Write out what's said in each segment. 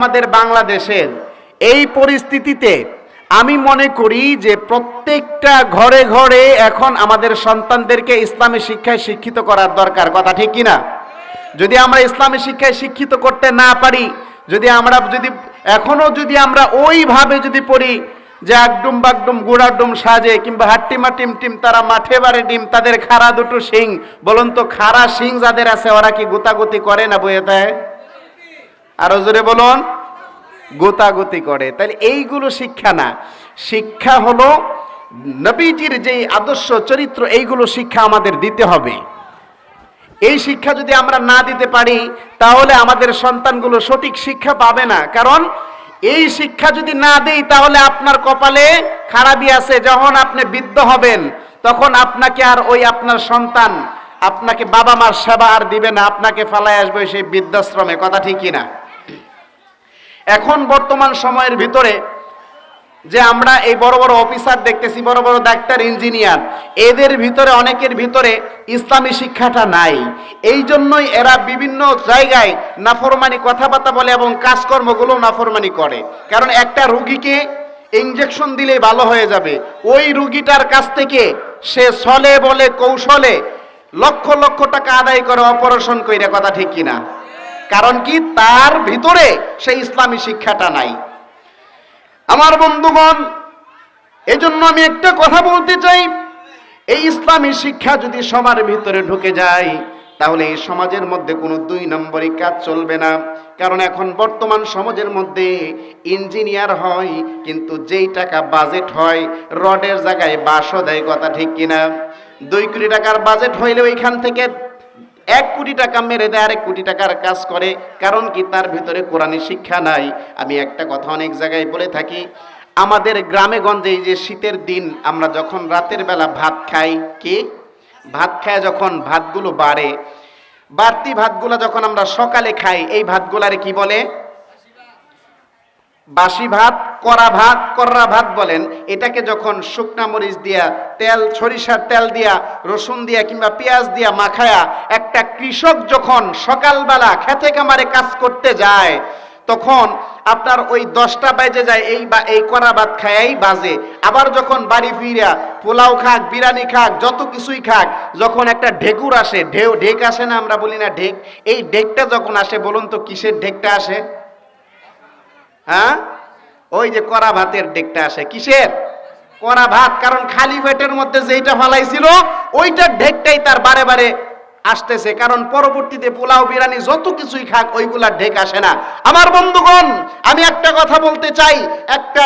আমাদের বাংলাদেশের এই পরিস্থিতিতে আমি মনে করি যে প্রত্যেকটা ঘরে ঘরে এখন আমাদের সন্তানদেরকে ইসলামী শিক্ষায় শিক্ষিত করার দরকার, কথা ঠিক কিনা? যদি আমরা ইসলামী শিক্ষায় শিক্ষিত করতে না পারি, যদি আমরা যদি, এখনও যদি আমরা ওইভাবে যদি পড়ি যে একডুম বাগডুম গুড়াডুম সাজে কিংবা হাট্টিমা টিম টিম তারা মাঠে বাড়ে ডিম, তাদের খাড়া দুটো শিং, বলুন তো খাড়া শিং যাদের আছে, ওরা কি গুতাগুতি করে না বইয়ে দেয়? আরও জোরে বলুন। গোতাগতি করে। তাহলে এইগুলো শিক্ষা না। শিক্ষা হলো নবীজির যে আদর্শ, চরিত্র, এইগুলো শিক্ষা আমাদের দিতে হবে। এই শিক্ষা যদি আমরা না দিতে পারি, তাহলে আমাদের সন্তানগুলো সঠিক শিক্ষা পাবে না। কারণ এই শিক্ষা যদি না দেই, তাহলে আপনার কপালে খারাপই আছে। যখন আপনি বৃদ্ধ হবেন, তখন আপনাকে আর ওই আপনার সন্তান, আপনাকে বাবা মার সেবা আর দিবে না। আপনাকে ফালায় আসবে সেই বৃদ্ধাশ্রমে। কথা ঠিকই না এখন বর্তমান সময়ের ভিতরে যে আমরা এই বড় বড় অফিসার দেখতেছি, বড় বড় ডাক্তার, ইঞ্জিনিয়ার, এদের ভিতরে, অনেকের ভিতরে ইসলামী শিক্ষাটা নাই। এই জন্যই এরা বিভিন্ন জায়গায় নাফরমানি কথাবার্তা বলে এবং কাজকর্মগুলো নাফরমানি করে। কারণ একটা রুগীকে ইঞ্জেকশন দিলে ভালো হয়ে যাবে। ওই রুগীটার কাছ থেকে সে ছলে বলে, কৌশলে লক্ষ লক্ষ টাকা আদায় করে অপারেশন কইরে, কথা ঠিক কিনা? কারণ কি? তার ভিতরে সেই ইসলামী শিক্ষাটা নাই। আমার বন্ধুগণ, এজন্য আমি একটা কথা বলতে চাই। এই ইসলামী শিক্ষা যদি সবার ভিতরে ঢুকে যায়, তাহলে এই সমাজের মধ্যে কোনো দুই নম্বরই কাজ চলবে না। কারণ এখন বর্তমান সমাজের মধ্যে ইঞ্জিনিয়ার হয়, কিন্তু যেই টাকা বাজেট হয়, রডের জায়গায় বাসও দেয়, কথা ঠিক কিনা? দুই কোটি টাকার বাজেট হইলে ওইখান থেকে এক কোটি টাকা মেরে দেয়, আরেক কোটি টাকার কাজ করে, কারণ কি তার ভিতরে কোরআনী শিক্ষা নাই। আমি একটা কথা অনেক জায়গায় বলে থাকি, আমাদের গ্রামে গঞ্জে এই যে শীতের দিন, আমরা যখন রাতের বেলা ভাত খাই, কি? ভাত খায় যখন ভাতগুলো বাড়ে, বাড়তি ভাতগুলো যখন আমরা সকালে খাই, এই ভাতগুলারে কি বলে? বাসি ভাত করা ভাত, কররা ভাত বলেন, এটাকে যখন শুকনা মরিচ দিয়া, তেল, সরিষার তেল দিয়া, রসুন দিয়া কিংবা পেঁয়াজ দিয়া মাখায়া, একটা কৃষক যখন সকালবেলা খেতে কামারে কাজ করতে যায়, তখন আপনার ওই দশটা বাজে যায়, এই বা, এই করা ভাত খায়াই বাজে। আবার যখন বাড়ি ফিরা পোলাও খাক, বিরিয়ানি খাক, যত কিছুই খাক, যখন একটা ঢেকুর আসে, ঢেউ, ঢেক আসে না আমরা বলি না ঢেক, এই ঢেকটা যখন আসে বলুন তো কিসের ঢেকটা আসে? হ্যাঁ? ওই যে করা ভাতের ডেকটা আসে, কিসের? করা ভাত, কারণ খালি পেটের মধ্যে যেইটা ফলাইছিল, ওইটার ঢেকটাই তার বারে বারে আসতেছে, কারণ পরবর্তীতে পোলাও বিরানি যত কিছুই খাক, ওইগুলা ঢেক আসে না। আমার বন্ধুগণ, আমি একটা কথা বলতে চাই। একটা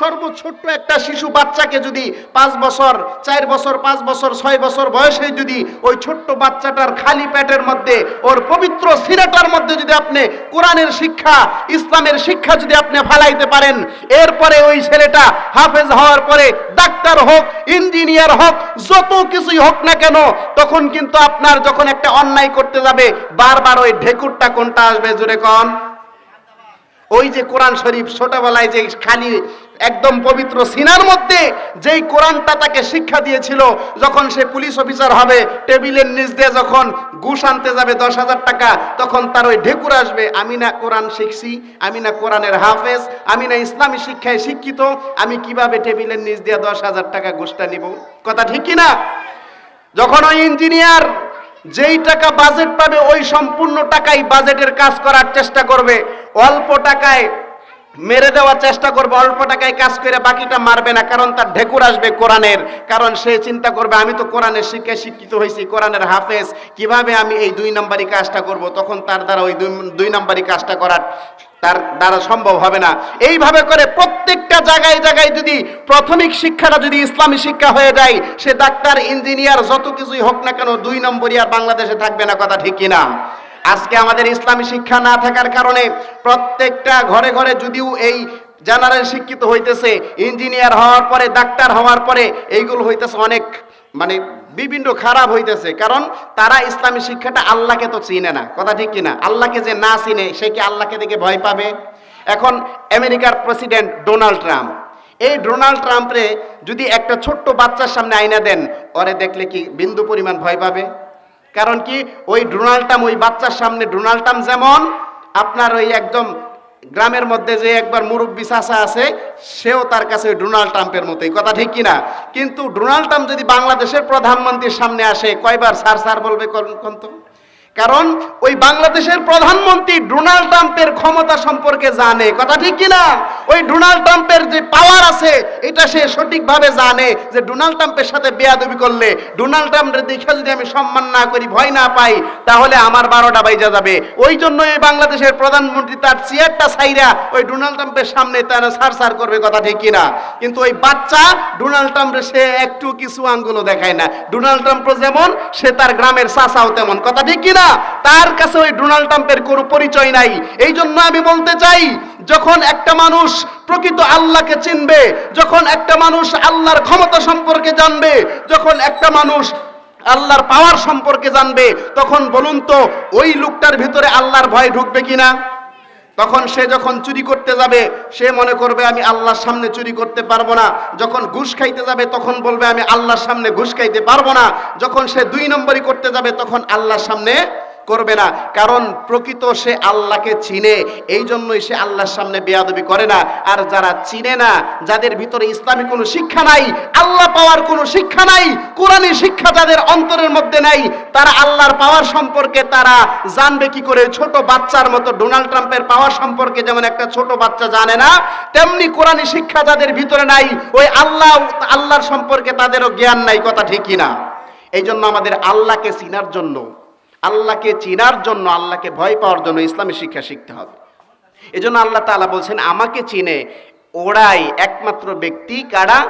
সর্বছোট্ট একটা শিশু বাচ্চাকে যদি পাঁচ বছর, চার বছর, পাঁচ বছর, ছয় বছর বয়সে যদি ওই ছোট্ট বাচ্চাটার খালি পেটের মধ্যে, ওর পবিত্র সিরাটার মধ্যে যদি আপনি কোরআনের শিক্ষা, ইসলামের শিক্ষা যদি আপনি ফালাইতে পারেন, এরপরে ওই ছেলেটা হাফেজ হওয়ার পরে ডাক্তার হোক, ইঞ্জিনিয়ার হোক, যত কিছুই হোক না কেন, তখন কিন্তু আপনার যখন একটা অন্যায় করতে যাবে, বারবার ওই ঢেকুরটা কোনটা আসবে জুড়ে কন? ওই যে কোরআন শরীফ ছোটবেলায় যে খালি একদম পবিত্র সিনার মধ্যে যেই কোরআনটা তাকে শিক্ষা দিয়েছিল, যখন সে পুলিশ অফিসার হবে, টেবিলের নিচ দিয়ে যখন ঘুষ আনতে যাবে দশ হাজার টাকা, তখন তার ওই ঢেকুর আসবে, আমি না কোরআন শিখছি, আমি না কোরআনের হাফেজ, আমি না ইসলামী শিক্ষায় শিক্ষিত, আমি কীভাবে টেবিলের নিচ দিয়ে দশ হাজার টাকা ঘুষটা নিব? কথা ঠিক কি না যখন ওই ইঞ্জিনিয়ার যেই টাকা বাজেট পাবে, ওই সম্পূর্ণ টাকাই বাজেটের কাজ করার চেষ্টা করবে। অল্প টাকায় মেরে দেওয়ার চেষ্টা করবে, অল্প টাকায় কাজ করে বাকিটা মারবে না, কারণ তার ঢেকুর আসবে কোরআনের। কারণ সে চিন্তা করবে, আমি তো কোরআনের শিক্ষায় শিক্ষিত হয়েছি, কোরআনের হাফেজ, কীভাবে আমি এই দুই নম্বরই কাজটা করব? তখন তার দ্বারা ওই দুই নম্বরই কাজটা করার তার দ্বারা সম্ভব হবে না। এইভাবে করে প্রত্যেকটা জায়গায় জায়গায় যদি প্রাথমিক শিক্ষাটা যদি ইসলামী শিক্ষা হয়ে যায়, সে ডাক্তার, ইঞ্জিনিয়ার যত কিছুই হোক না কেন দুই নম্বরই আর বাংলাদেশে থাকবে না কথা ঠিক কিনা? আজকে আমাদের ইসলামী শিক্ষা না থাকার কারণে প্রত্যেকটা ঘরে ঘরে যদিও এই জেনারেল শিক্ষিত হইতেছে, ইঞ্জিনিয়ার হওয়ার পরে, ডাক্তার হওয়ার পরে, এইগুলো হইতেছে অনেক মানে বিভিন্ন খারাপ হইতেছে। কারণ তারা ইসলামী শিক্ষাটা আল্লাহকে তো চিনে না। কথা ঠিক কিনা? আল্লাহকে যে না চিনে, সে কি আল্লাহকে দেখে ভয় পাবে? এখন আমেরিকার প্রেসিডেন্ট ডোনাল্ড ট্রাম্প। এই ডোনাল্ড ট্রাম্পরে যদি একটা ছোট্ট বাচ্চার সামনে আয়না দেন, ওরে দেখলে কি বিন্দু পরিমাণ ভয় পাবে? কারণ কি ওই ডোনাল্ড ট্রাম্প ওই বাচ্চার সামনে ডোনাল্ড ট্রাম্প যেমন, আপনার ওই একদম গ্রামের মধ্যে যে একবার মুরব্বী চাষা আছে, সেও তার কাছে ডোনাল্ড ট্রাম্পের মতো। এই কথা ঠিক কিনা? কিন্তু ডোনাল্ড ট্রাম্প যদি বাংলাদেশের প্রধানমন্ত্রীর সামনে আসে, কয়বার সার সার বলবে কোন- তো? কারণ ওই বাংলাদেশের প্রধানমন্ত্রী ডোনাল্ড ট্রাম্পের ক্ষমতা সম্পর্কে জানে। কথা ঠিক কিনা? ওই ডোনাল্ড ট্রাম্পের যে পাওয়ার আছে, এটা সে সঠিকভাবে জানে যে ডোনাল্ড ট্রাম্পের সাথে বেয়াদবি করলে, ডোনাল্ড ট্রাম্পের দেখে যদি আমি সম্মান না করি, ভয় না পাই, তাহলে আমার বারোটা বাইজা যাবে। ওই জন্য এই বাংলাদেশের প্রধানমন্ত্রী তার চেয়ারটা ছাইরা ওই ডোনাল্ড ট্রাম্পের সামনে তারা সার সার করবে, কথা ঠিক কিনা? কিন্তু ওই বাচ্চা ডোনাল্ড ট্রাম্পের সে একটু কিছু আঙ্গুলও দেখায় না। ডোনাল্ড ট্রাম্প যেমন, সে তার গ্রামের চাচাও তেমন, কথা ঠিক কিনা? তার কাছে ওই ডোনাল্ড ট্রাম্পের কোনো পরিচয় নাই। এই জন্য আমি বলতে চাই, যখন একটা মানুষ প্রকৃত আল্লাহকে চিনবে, যখন একটা মানুষ আল্লাহর ক্ষমতা সম্পর্কে জানবে, যখন একটা মানুষ আল্লাহর পাওয়ার সম্পর্কে জানবে, তখন বলুন তো, ওই লোকটার ভিতরে আল্লাহর ভয় ঢুকবে কিনা? তখন সে যখন চুরি করতে যাবে, সে মনে করবে, আমি আল্লাহর সামনে চুরি করতে পারব না। যখন ঘুষ খাইতে যাবে, তখন বলবে, আমি আল্লাহর সামনে ঘুষ খাইতে পারব না। যখন সে দুই নম্বরই করতে যাবে, তখন আল্লাহর সামনে করবে না। কারণ প্রকৃত সে আল্লাহকে চিনে এই জন্যই সে আল্লাহর সামনে বেয়াদবি করে না। আর যারা চিনে না, যাদের ভিতরে ইসলামী কোনো শিক্ষা নাই, আল্লাহ পাওয়ার কোনো শিক্ষা নাই, কোরআনী শিক্ষা যাদের অন্তরের মধ্যে নাই, তারা আল্লাহর পাওয়ার সম্পর্কে তারা জানবে কি করে? ছোট বাচ্চার মতো ডোনাল্ড ট্রাম্পের পাওয়ার সম্পর্কে যেমন একটা ছোট বাচ্চা জানে না, তেমনি কোরআনী শিক্ষা যাদের ভিতরে নাই, ওই আল্লাহ, আল্লাহর সম্পর্কে তাদেরও জ্ঞান নাই, কথা ঠিকই না এই জন্য আমাদের আল্লাহকে চিনার জন্য আল্লাহকে চিনার জন্য, আল্লাহকে ভয় পাওয়ার জন্য ইসলামী শিক্ষা শিখতে হবে। এজন্য আল্লাহ তাআলা বলছেন, আমাকে চিনে, ওরাই একমাত্র ব্যক্তি কারা?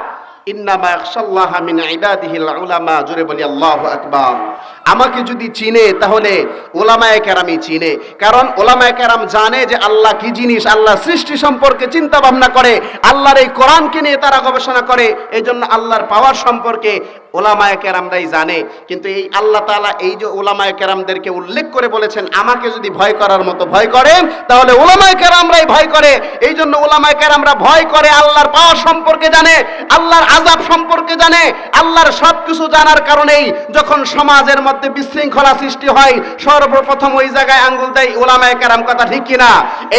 আমাকে যদি চিনে, তাহলে ওলামায়ে কেরামই চিনে। কারণ ওলামায়ে কেরাম জানে যে আল্লাহ কি জিনিস, আল্লাহ সৃষ্টি সম্পর্কে চিন্তা ভাবনা করে, আল্লাহর এই কোরআনকে নিয়ে তারা গবেষণা করে এই জন্য আল্লাহর পাওয়ার সম্পর্কে ওলামায়ে কেরামরাই জানে, কিন্তু এই আল্লাহ তাআলা এই যে ওলামায়ে কেরামদেরকে উল্লেখ করে বলেছেন, আমাকে যদি ভয় করার মতো ভয় করে তাহলে ওলামায়ে কেরামরাই ভয় করে। এই জন্য ওলামায়ে কেরামরা ভয় করে আল্লাহর পাওয়ার সম্পর্কে জানে, আল্লাহর আজাব সম্পর্কে জানে, আল্লাহর সব কিছু জানার কারণেই যখন সমাজের মধ্যে বিশৃঙ্খলা সৃষ্টি হয়, সর্বপ্রথম ওই জায়গায় আঙ্গুল দেয়, ওলামায়ে কেরাম কথা ঠিক কিনা?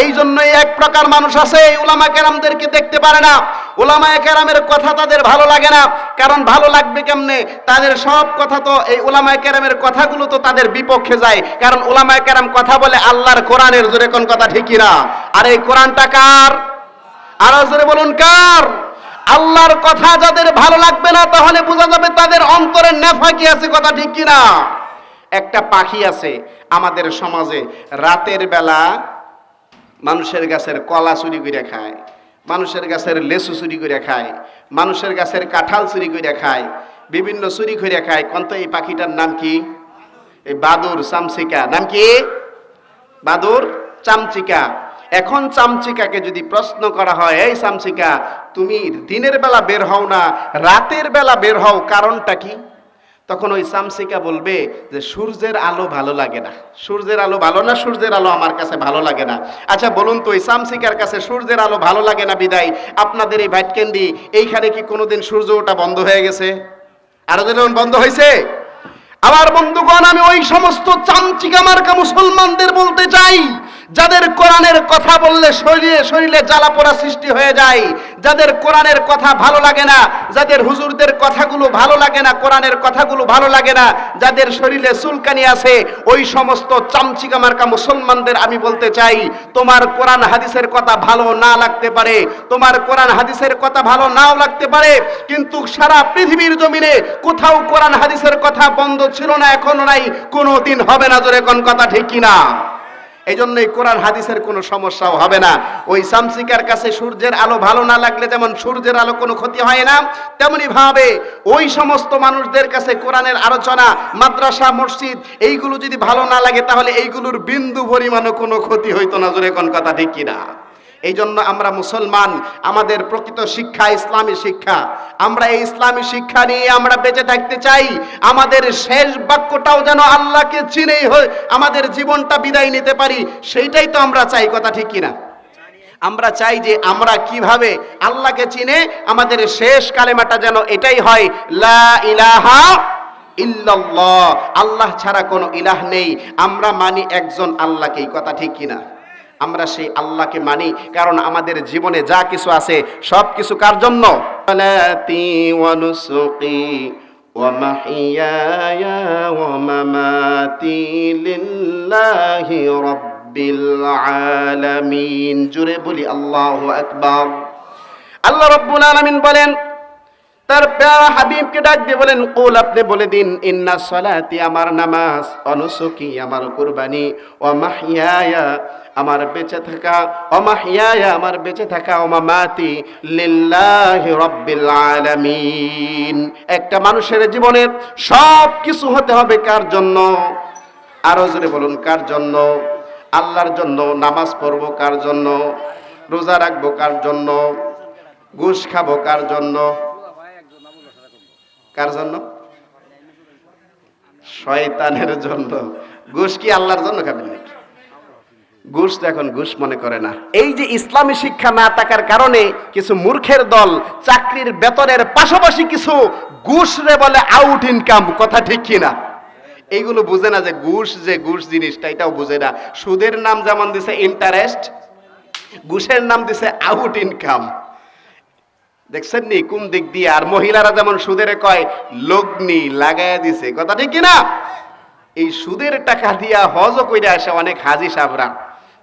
এই জন্যই এক প্রকার মানুষ আছে, এই ওলামা কেরামদেরকে দেখতে পারে না। ওলামায়ে কেরামের কথা তাদের ভালো লাগে না, কারণ ভালো লাগবে কেমনে? তাদের সব কথা তো এই ওলামায়ে কেরামের কথাগুলো তো তাদের বিপক্ষে যায়। কারণ ওলামায়ে কেরাম কথা বলে আল্লাহর কোরআনের জোরে কোন কথা ঠিকই না আর এই কোরআনটা কার? আরও জোরে বলুন, কার? আল্লাহর কথা যাদের ভালো লাগবে না, তাহলে বোঝা যাবে তাদের অন্তরে নেফাকি আছে কথা ঠিক কিনা? একটা পাখি আছে আমাদের সমাজে, রাতের বেলা মানুষের গাছের কলা চুরি করে খায়, মানুষের গাছের লেসু চুরি করে খায়, মানুষের গাছের কাঁঠাল চুরি করে খায় বিভিন্ন চুরি করে খায়। কন্ত এই পাখিটার নাম কি? এই বাদুর চামচিকা। নাম কি? বাদুর চামচিকা। এখন চামচিকাকে যদি প্রশ্ন করা হয়, এই চামচিকা, তুমি দিনের বেলা বের হও না, রাতের বেলা বের হও, কারণটা কি? তখন ওই চামচিকা বলবে যে, সূর্যের আলো ভালো লাগে না। সূর্যের আলো ভালো না? সূর্যের আলো আমার কাছে ভালো লাগে না। আচ্ছা বলুন তো, ওই চামচিকার কাছে সূর্যের আলো ভালো লাগে না বিদায়? আপনাদের এই ভাইটকেন্দি, এইখানে কি কোনোদিন সূর্য ওটা বন্ধ হয়ে গেছে? আরও বন্ধ হয়েছে। আবার বন্ধুগণ আমি ওই সমস্ত চামচিকা মার্কা মুসলমানদের বলতে চাই যাদের কোরআনের কথা বললে শরীরে শরীরে জ্বালা পোড়া সৃষ্টি হয়ে যায়, যাদের কোরআনের কথা ভালো লাগে না, যাদের হুজুরদের কথাগুলো ভালো লাগে না, কোরআনের কথাগুলো ভালো লাগে না, যাদের শরীরে চুলকানি আছে, ওই সমস্ত চামচিকা মার্কা মুসলমানদের আমি বলতে চাই, তোমার কোরআন হাদিসের কথা ভালো না লাগতে পারে, তোমার কোরআন হাদিসের কথা ভালো নাও লাগতে পারে, কিন্তু সারা পৃথিবীর জমিনে কোথাও কোরআন হাদিসের কথা বন্ধ ছিল না, এখনও নাই কোনো দিন হবে না জোরে কোন কথা ঠিক কিনা। এই জন্য এই কোরআন হাদিসের কোনো সমস্যাও হবে না। ওই সামসিকার কাছে সূর্যের আলো ভালো না লাগলে যেমন সূর্যের আলো কোনো ক্ষতি হয় না, তেমনি ভাবে ওই সমস্ত মানুষদের কাছে কোরআনের আলোচনা, মাদ্রাসা, মসজিদ, এইগুলো যদি ভালো না লাগে তাহলে এইগুলোর বিন্দু পরিমাণও কোনো ক্ষতি হইতো না। জোরে কোন কথা ঠিক কিনা? এই জন্য আমরা মুসলমান, আমাদের প্রকৃত শিক্ষা ইসলামী শিক্ষা। আমরা এই ইসলামী শিক্ষা নিয়ে আমরা বেঁচে থাকতে চাই। আমাদের শেষ বাক্যটাও যেন আল্লাহকে চিনেই হয় আমাদের জীবনটা বিদায় নিতে পারি, সেইটাই তো আমরা চাই, কথা ঠিক কিনা? আমরা চাই যে আমরা কীভাবে আল্লাহকে চিনে, আমাদের শেষ কালেমাটা যেন এটাই হয়, লা ইলাহা ইল্লাল্লাহ। আল্লাহ ছাড়া কোনো ইলাহ নেই। আমরা মানি একজন আল্লাহকেই, কথা ঠিক কিনা? আমরা সেই আল্লাহকে মানি, কারণ আমাদের জীবনে যা কিছু আছে, সব কিছু কার জন্য? ওয়া মামাতি লিল্লাহি রাব্বিল আলামিন। জুড়ে বলি আল্লাহু আকবার। আল্লাহ রাব্বুল আলামিন বলেন তার প্যারা হাবিবকে ডাক দিয়ে বলেন, কুল, আপনি বলে দিন, ইন্না সলাতি আমার নামাজ, অনুসুকি আমার কুরবানি, ও মাহিয়ায়া আমার বেঁচে থাকা, ও মাহিয়ায়া আমার বেঁচে থাকা, ও মামাতি লিল্লাহি রাব্বিল আলামিন। একটা মানুষের জীবনের সব কিছু হতে হবে কার জন্য? আরও জোরে বলুন, কার জন্য? আল্লাহর জন্য, নামাজ পড়ব কার জন্য? রোজা রাখব কার জন্য? ঘুষ খাব কার জন্য? কার জন্য? শয়তানের জন্য। ঘুষ কি আল্লাহর জন্য খাবেন নাকি? ঘুষ তো এখন ঘুষ মনে করে না। এই যে ইসলামী শিক্ষা না থাকার কারণে কিছু মূর্খের দল চাকরির বেতনের পাশাপাশি কিছু ঘুষ রে বলে আউট ইনকাম কথা ঠিক কিনা? এইগুলো বুঝে না যে ঘুষ যে ঘুষ জিনিসটা, এটাও বুঝে না। সুদের নাম যেমন দিছে ইন্টারেস্ট ঘুষের নাম দিছে আউট ইনকাম দেখছেন নি? কোন দিক দিয়ে? আর মহিলারা যেমন সুদের কয়, লগ্নি লাগাইয়া দিছে। কথা ঠিক কিনা? এই সুদের টাকা দিয়া হজও কইরা আসে অনেক হাজি সাহরা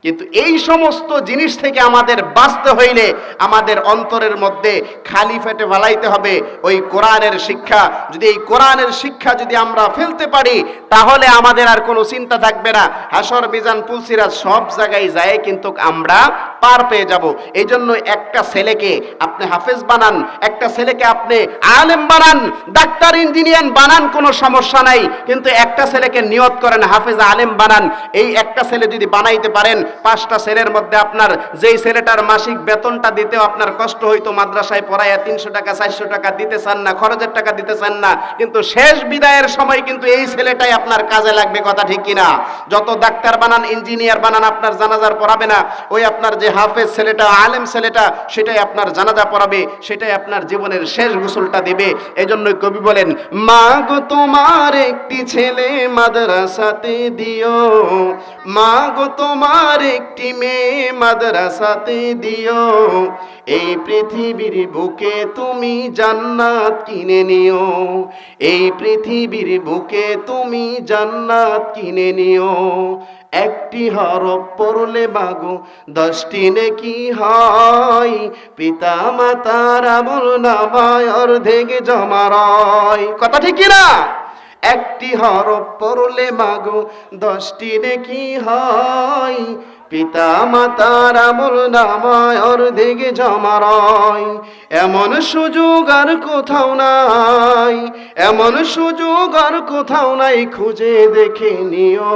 কিন্তু এই সমস্ত জিনিস থেকে আমাদের বাঁচতে হইলে আমাদের অন্তরের মধ্যে খালি ফেটে ভালাইতে হবে। ওই কোরআনের শিক্ষা। যদি এই কোরআনের শিক্ষা যদি আমরা ফেলতে পারি, তাহলে আমাদের আর কোনো চিন্তা থাকবে না। হাসর, মিজান পুলসিরা সব জায়গায় যায়, কিন্তু আমরা পার পেয়ে যাব। এই জন্য একটা ছেলেকে আপনি হাফেজ বানান, একটা ছেলেকে আপনি আলেম বানান, ডাক্তার, ইঞ্জিনিয়ার বানান, কোনো সমস্যা নাই। কিন্তু একটা ছেলেকে নিয়ত করেন, হাফেজ, আলেম বানান। এই একটা ছেলে যদি বানাইতে পারেন পাঁচটা ছেলের মধ্যে আপনার যেই ছেলেটার মাসিক বেতনটা দিতেও আপনার কষ্ট হইতো, মাদ্রাসায় পড়াইয়া তিনশো টাকা, চারশো টাকা দিতে চান না, খরচের টাকা দিতে চান না, কিন্তু শেষ বিদায়ের সময় কিন্তু এই ছেলেটাই আপনার কাজে লাগবে, কথা ঠিক কিনা? যত ডাক্তার বানান, ইঞ্জিনিয়ার বানান, আপনার জানাজার পড়াবে না, ওই আপনার যে হাফেজ ছেলেটা, আলেম ছেলেটা, সেটাই আপনার জানাজা পড়াবে, সেটাই আপনার জীবনের শেষ গোসলটা দিবে। এজন্যই কবি বলেন মা গো তোমার একটি ছেলে মাদ্রাসাতে দিও মা গো তোমার একটি মেয়ে মাদ্রাসাতে দিও। এই পৃথিবীর বুকে তুমি জান্নাত কিনে নিও। এই পৃথিবীর বুকে তুমি জান্নাত কিনে নিও। একটি হরফ পড়লে বাগো দশটি নেকি হয়। পিতা মাতার আমল নামায় অর্ধেক জমা রয়। কথা ঠিক না একটি হরফ পড়লে মাগো, দশটি নেকি হয়। পিতা মাতার আমল নামায় অর্ধেক জমা রয় এমন সুযোগ আর কোথাও নাই, এমন সুযোগ আর কোথাও নাই, খুঁজে দেখে নিও।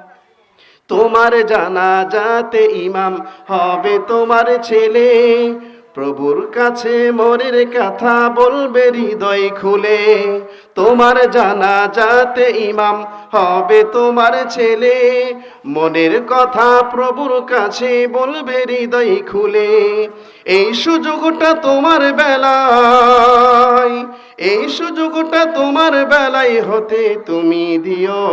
তোমার জানা যাতে ইমাম হবে তোমার ছেলে। প্রভুর কাছে মনের কথা বলবে হৃদয় খুলে। তোমার জানা যাতে ইমাম হবে তোমার ছেলে। মনের কথা প্রভুর কাছে বলবে হৃদয় খুলে। এই সুযোগটা তোমার বেলায়। এই সুযোগটা তোমার বেলায় হতে তুমি দিও।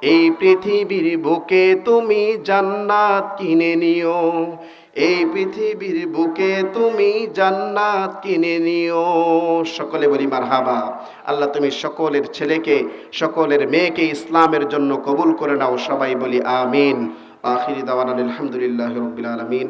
এই পৃথিবীর বুকে তুমি জান্নাত কিনে নিও। এই পৃথিবীর বুকে তুমি জান্নাত কিনে নিও। সকলে বলি মারহাবা। আল্লাহ তুমি সকলের ছেলেকে, সকলের মেয়েকে ইসলামের জন্য কবুল করে নাও। সবাই বলি আমিন। আখিরি দাওয়ান আলহামদুলিল্লাহ রবিল আলমিন।